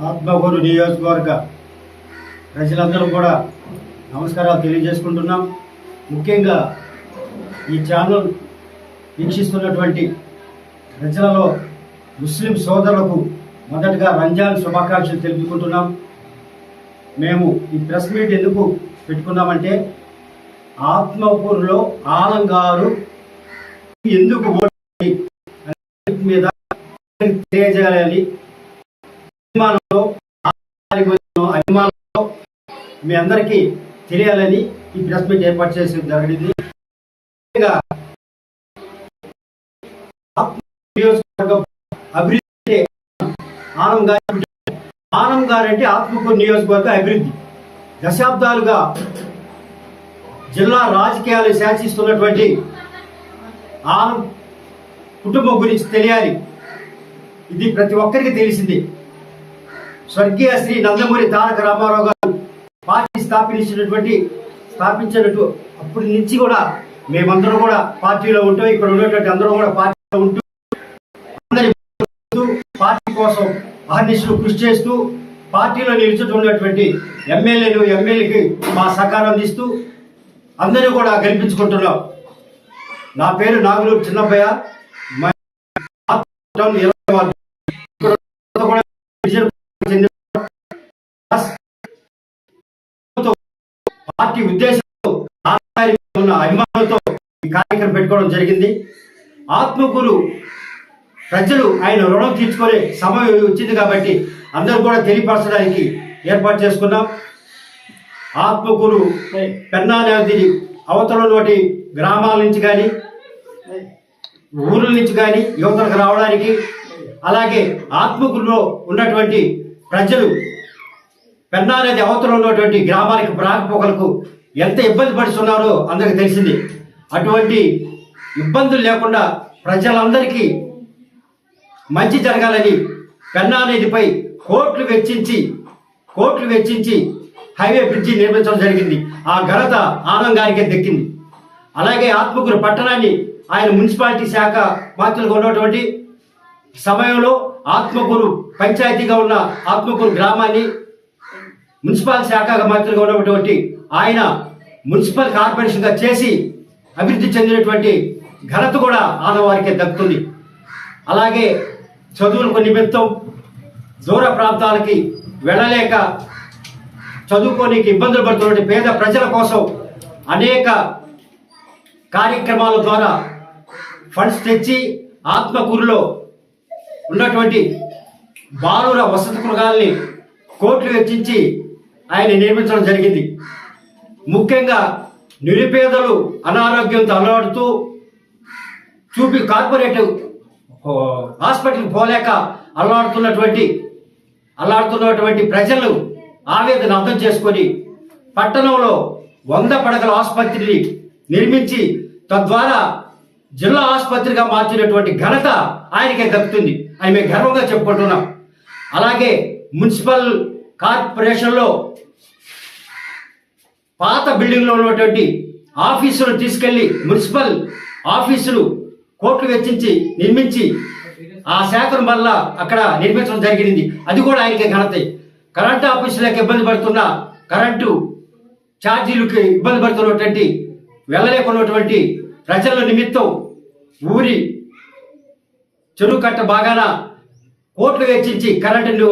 ఆత్మగురు నియోజకవర్గ ప్రజలందరూ కూడా నమస్కారాలు తెలియజేసుకుంటున్నాం. ముఖ్యంగా ఈ ఛానల్ వీక్షిస్తున్నటువంటి ప్రజలలో ముస్లిం సోదరులకు మొదటగా రంజాన్ శుభాకాంక్షలు తెలుపుకుంటున్నాం. మేము ఈ ప్రెస్ మీట్ ఎందుకు పెట్టుకున్నామంటే ఆత్మకూరులో ఆలంగారు ఎందుకు మీద తెలియజేయాలి అభిమానంలో అభిమానంలో మీ అందరికీ తెలియాలని ఈ ప్రెస్ మీట్ ఏర్పాటు చేసి జరిగింది. అభివృద్ధి అంటే ఆనం గారి ఆనం గారు అంటే ఆత్మకూరు నియోజకవర్గ అభివృద్ధి. దశాబ్దాలుగా జిల్లా రాజకీయాలు శాసిస్తున్నటువంటి ఆనం కుటుంబం గురించి తెలియాలి. ఇది ప్రతి ఒక్కరికి తెలిసింది. స్వర్గీయ శ్రీ నందమూరి తారక రామారావు గారు పార్టీ స్థాపించినటువంటి స్థాపించినట్టు అప్పటి నుంచి కూడా మేమందరం కూడా పార్టీలో ఉంటాం. ఇక్కడ ఉన్నటువంటి అందరం కూడా పార్టీలో ఉంటూ అందరి పార్టీ కోసం అహర్నిశలు కృషి చేస్తూ పార్టీలో నిలుచుతున్నటువంటి ఎమ్మెల్యేలు ఎమ్మెల్యేకి మా సహకారం ఇస్తూ అందరూ కూడా గెలిపించుకుంటున్నాం. నా పేరు నాగులూరు చిన్నబ్బయ్య. పార్టీ ఉద్దేశంతో ఆనాటి ఉన్న అభిమానంతో ఈ కార్యక్రమం పెట్టుకోవడం జరిగింది. ఆత్మకూరు ప్రజలు ఆయన రుణం తీర్చుకునే సమయం వచ్చింది కాబట్టి అందరూ కూడా తెలియపరచడానికి ఏర్పాటు చేసుకున్నాం. ఆత్మకూరు పెన్నా నది అవతల గ్రామాల నుంచి కానీ ఊర్ల నుంచి కానీ యువతలకు రావడానికి అలాగే ఆత్మకూరులో ఉన్నటువంటి ప్రజలు పెన్నా అనేది అవతల ఉన్నటువంటి గ్రామానికి రాకపోకలకు ఎంత ఇబ్బంది పడుతున్నారో అందరికి తెలిసింది. అటువంటి ఇబ్బందులు లేకుండా ప్రజలందరికీ మంచి జరగాలని పెన్నా నదిపై కోట్లు వెచ్చించి కోట్లు వెచ్చించి హైవే బ్రిడ్జి నిర్మించడం జరిగింది. ఆ ఘనత ఆనంద్ గారికి దక్కింది. అలాగే ఆత్మకూరు పట్టణాన్ని ఆయన మున్సిపాలిటీ శాఖ మంత్రులుగా ఉన్నటువంటి సమయంలో ఆత్మకూరు పంచాయతీగా ఉన్న ఆత్మకూరు గ్రామాన్ని మున్సిపల్ శాఖ మంత్రిగా ఉన్నటువంటి ఆయన మున్సిపల్ కార్పొరేషన్గా చేసి అభివృద్ధి చెందినటువంటి ఘనత కూడా ఆనవారికే దక్కుతుంది. అలాగే చదువులకు నిమిత్తం దూర ప్రాంతాలకి వెళ్ళలేక చదువుకోనికి ఇబ్బందులు పడుతున్నటువంటి పేద ప్రజల కోసం అనేక కార్యక్రమాల ద్వారా ఫండ్స్ తెచ్చి ఆత్మకూరులో ఉన్నటువంటి బాలుర వసతి గృహాల్ని కోట్లు వెచ్చించి ఆయన నిర్మించడం జరిగింది. ముఖ్యంగా నిరుపేదలు అనారోగ్యంతో అలవాడుతూ చూపి కార్పొరేట్ హాస్పిటల్ హాస్పిటల్కి పోలేక అల్లాడుతున్నటువంటి అల్లాడుతున్నటువంటి ప్రజలు ఆవేదన అర్థం చేసుకొని పట్టణంలో వంద పడకల ఆసుపత్రిని నిర్మించి తద్వారా జిల్లా ఆసుపత్రిగా మార్చినటువంటి ఘనత ఆయనకే దక్కుతుంది. అని మేము గర్వంగా చెప్పుకుంటున్నాం. అలాగే మున్సిపల్ కార్పొరేషన్లో పాత బిల్డింగ్లో ఉన్నటువంటి ఆఫీసులు తీసుకెళ్ళి మున్సిపల్ ఆఫీసులు కోట్లు వెచ్చించి నిర్మించి ఆ శాఖను వల్ల అక్కడ నిర్మించడం జరిగింది. అది కూడా ఆయనకే ఘనత. కరెంటు ఆఫీసులకు ఇబ్బంది పడుతున్న కరెంటు ఛార్జీలకు ఇబ్బంది పడుతున్నటువంటి వెళ్ళలేకున్నటువంటి ప్రజల నిమిత్తం ఊరి చెరువు కట్ట బాగాన కోట్లు వెచ్చించి కరెంటు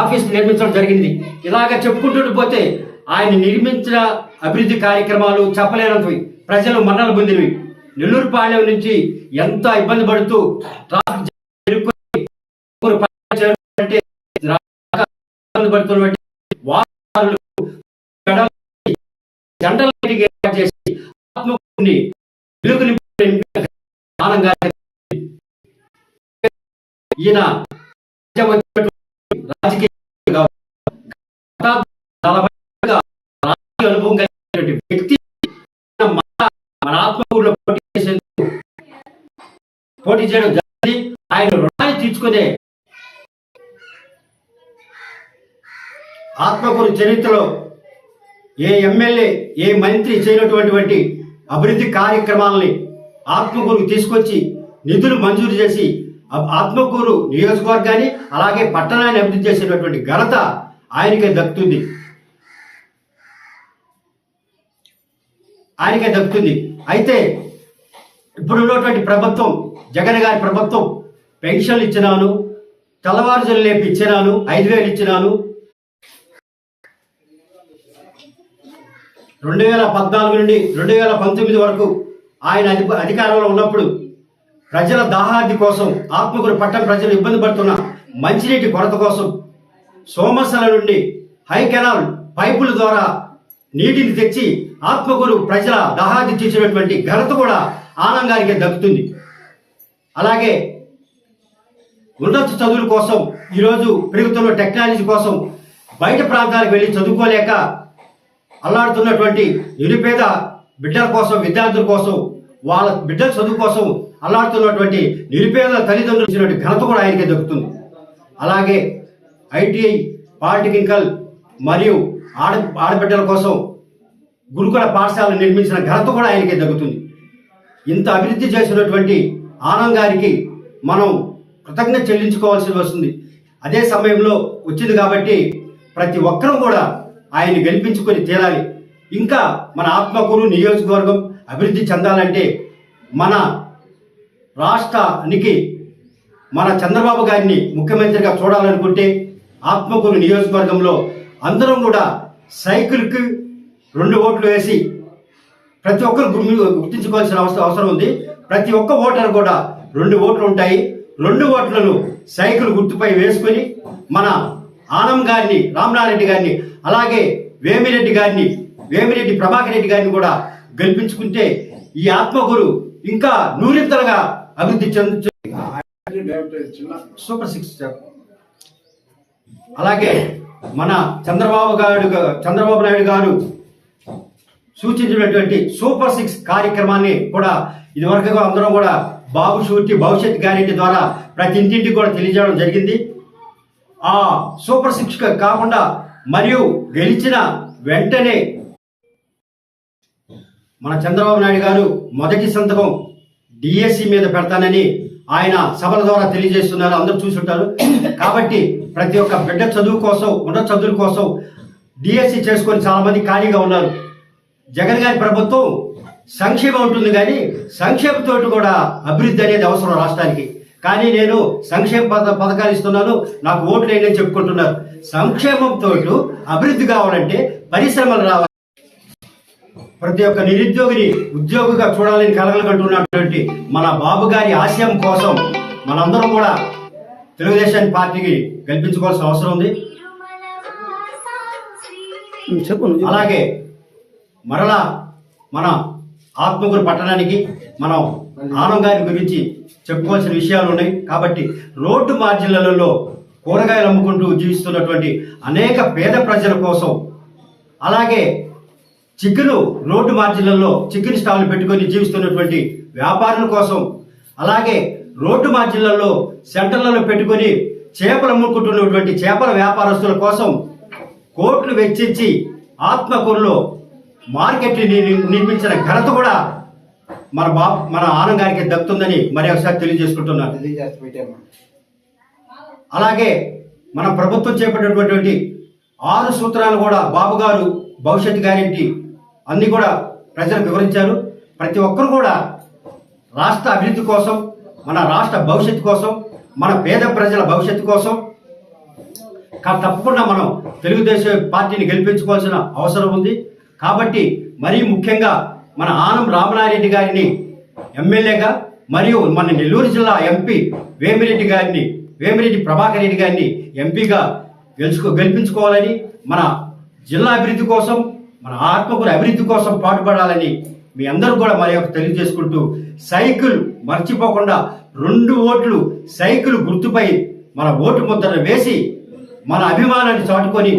ఆఫీస్ నిర్మించడం జరిగింది. ఇలాగ చెప్పుకుంటూ పోతే ఆయన నిర్మించిన అభివృద్ధి కార్యక్రమాలు చెప్పలేనంతవి. ప్రజలు మన్నలు పొందినవి. నెల్లూరు పాలెం నుంచి ఎంత ఇబ్బంది పడుతూ ట్రాఫిక్ ఇబ్బంది పడుతున్నటువంటి వాహనాలు ఏర్పాటు చేసి ఈయన రాజకీయ నలభై ఏళ్ళుగా రాజకీయ అనుభవం కలిగినటువంటి వ్యక్తి మన మన ఆత్మకూరులో పోటీ చేసేందుకు పోటీ చేయడం జరిగింది. ఆయన రుణాన్ని తీర్చుకునే ఆత్మకూరు చరిత్రలో ఏ ఎమ్మెల్యే ఏ మంత్రి చేయనటువంటి అభివృద్ధి కార్యక్రమాలని ఆత్మకూరుకు తీసుకొచ్చి నిధులు మంజూరు చేసి ఆత్మకూరు నియోజకవర్గాన్ని అలాగే పట్టణాన్ని అభివృద్ధి చేసినటువంటి ఘనత ఆయనకే దక్కుతుంది. ఆయనకే దక్కుతుంది. అయితే ఇప్పుడు ఉన్నటువంటి ప్రభుత్వం జగన్ గారి ప్రభుత్వం పెన్షన్లు ఇచ్చినాను తెల్లవారుజాము లేపి ఇచ్చినాను ఐదు వేలు ఇచ్చినాను. రెండు వేల పద్నాలుగు నుండి రెండు వేల పంతొమ్మిది వరకు ఆయన అధి అధికారంలో ఉన్నప్పుడు ప్రజల దాహార్ది కోసం ఆత్మకూరు పట్టణ ప్రజలు ఇబ్బంది పడుతున్న మంచినీటి కొరత కోసం సోమసల నుండి హై కెనాల్ పైపుల ద్వారా నీటిని తెచ్చి ఆత్మకూరు ప్రజల దాహార్ది తీర్చినటువంటి ఘనత కూడా ఆనంద్ గారికి దక్కుతుంది. అలాగే ఉన్నత చదువుల కోసం ఈరోజు పెరుగుతున్న టెక్నాలజీ కోసం బయట ప్రాంతాలకు వెళ్ళి చదువుకోలేక అల్లాడుతున్నటువంటి నిరుపేద బిడ్డల కోసం విద్యార్థుల కోసం వాళ్ళ బిడ్డల చదువు కోసం అల్లాడుతున్నటువంటి నిరుపేద తల్లిదండ్రులు ఇచ్చినటువంటి ఘనత కూడా ఆయనకే దక్కుతుంది. అలాగే ఐటీఐ పాలిటెక్నికల్ మరియు ఆడ ఆడబిడ్డల కోసం గురుకుల పాఠశాలను నిర్మించిన ఘనత కూడా ఆయనకే దక్కుతుంది. ఇంత అభివృద్ధి చేసినటువంటి ఆనంద్ గారికి మనం కృతజ్ఞత చెల్లించుకోవాల్సి వస్తుంది. అదే సమయంలో వచ్చింది కాబట్టి ప్రతి ఒక్కరూ కూడా ఆయన గెలిపించుకొని తీరాలి ఇంకా మన ఆత్మకూరు నియోజకవర్గం అభివృద్ధి చెందాలంటే మన రాష్ట్రానికి మన చంద్రబాబు గారిని ముఖ్యమంత్రిగా చూడాలనుకుంటే ఆత్మకూరు నియోజకవర్గంలో అందరం కూడా సైకిల్కి రెండు ఓట్లు వేసి ప్రతి ఒక్కరు గుర్తించుకోవాల్సిన అవసరం అవసరం ఉంది. ప్రతి ఒక్క ఓటర్ కూడా రెండు ఓట్లు ఉంటాయి. రెండు ఓట్లను సైకిల్ గుర్తుపై వేసుకొని మన ఆనం గారిని రామనారెడ్డి గారిని అలాగే వేమిరెడ్డి గారిని వేమిరెడ్డి ప్రభాకర్ రెడ్డి గారిని కూడా గెలిపించుకుంటే ఈ ఆత్మగురు ఇంకా నూరింతలుగా అభివృద్ధి చెందు సూపర్ సిక్స్ అలాగే మన చంద్రబాబు గారు చంద్రబాబు నాయుడు గారు సూచించినటువంటి సూపర్ సిక్స్ కార్యక్రమాన్ని కూడా ఇదివరకు అందరం కూడా బాబు షూరిటీ భవిష్యత్ గ్యారెంటీ ద్వారా ప్రతి ఇంటింటికి కూడా తెలియజేయడం జరిగింది. ఆ సూపర్ సిక్స్ కాకుండా మరియు గెలిచిన వెంటనే మన చంద్రబాబు నాయుడు గారు మొదటి సంతకం డిఎస్సి మీద పెడతానని ఆయన సభల ద్వారా తెలియజేస్తున్నారు. అందరూ చూసుంటారు. కాబట్టి ప్రతి ఒక్క బిడ్డ చదువు కోసం ఉన్నత చదువుల కోసం డిఎస్సి చేసుకొని చాలా మంది ఖాళీగా ఉన్నారు. జగన్ గారి ప్రభుత్వం సంక్షేమం ఉంటుంది కానీ సంక్షేమతో కూడా అభివృద్ధి అనేది అవసరం రాష్ట్రానికి. కానీ నేను సంక్షేమ పథ పథకాలు ఇస్తున్నాను నాకు ఓట్లు వేయండి అని చెప్పుకుంటున్నారు. సంక్షేమంతో అభివృద్ధి కావాలంటే పరిశ్రమలు రావాలి. ప్రతి ఒక్క నిరుద్యోగిని ఉద్యోగిగా చూడాలని కలగలకంటున్నటువంటి మన బాబు గారి ఆశయం కోసం మనందరం కూడా తెలుగుదేశం పార్టీకి గెలిపించుకోవాల్సిన అవసరం ఉంది. అలాగే మరలా మన ఆత్మకూరు పట్టణానికి మనం ఆనం గారి గురించి చెప్పుకోవాల్సిన విషయాలు ఉన్నాయి. కాబట్టి రోడ్డు మార్జిన్లలో కూరగాయలు అమ్ముకుంటూ జీవిస్తున్నటువంటి అనేక పేద ప్రజల కోసం అలాగే చికెను రోడ్డు మార్జిన్లలో చికెన్ స్టాల్ పెట్టుకొని జీవిస్తున్నటువంటి వ్యాపారుల కోసం అలాగే రోడ్డు మార్జిన్లలో సెంటర్లలో పెట్టుకొని చేపలు అమ్ముకుంటున్నటువంటి చేపల వ్యాపారస్తుల కోసం కోట్లు వెచ్చించి ఆత్మకూరులో మార్కెట్ నిర్మించిన ఘనత కూడా మన బా మన ఆనంద్ గారికి దక్కుతుందని మరి ఒకసారి తెలియజేసుకుంటున్నాను. అలాగే మన ప్రభుత్వం చేపట్టినటువంటి ఆరు సూత్రాలు కూడా బాబు గారు భవిష్యత్ గ్యారెంటీ అన్ని కూడా ప్రజలకు వివరించారు. ప్రతి ఒక్కరు కూడా రాష్ట్ర అభివృద్ధి కోసం మన రాష్ట్ర భవిష్యత్తు కోసం మన పేద ప్రజల భవిష్యత్తు కోసం కా- తప్పకుండా మనం తెలుగుదేశం పార్టీని గెలిపించుకోవాల్సిన అవసరం ఉంది. కాబట్టి మరీ ముఖ్యంగా మన ఆనం రామనారెడ్డి గారిని ఎమ్మెల్యేగా మరియు మన నెల్లూరు జిల్లా ఎంపీ వేమిరెడ్డి గారిని వేమిరెడ్డి ప్రభాకర్ రెడ్డి గారిని ఎంపీగా గెలుచుకో గెలిపించుకోవాలని మన జిల్లా అభివృద్ధి కోసం మన ఆత్మకూర అభివృద్ధి కోసం పాటుపడాలని మీ అందరూ కూడా మరి యొక్క తెలియజేసుకుంటూ సైకిల్ మర్చిపోకుండా రెండు ఓట్లు సైకిల్ గుర్తుపై మన ఓటు ముద్రను వేసి మన అభిమానాన్ని చాటుకొని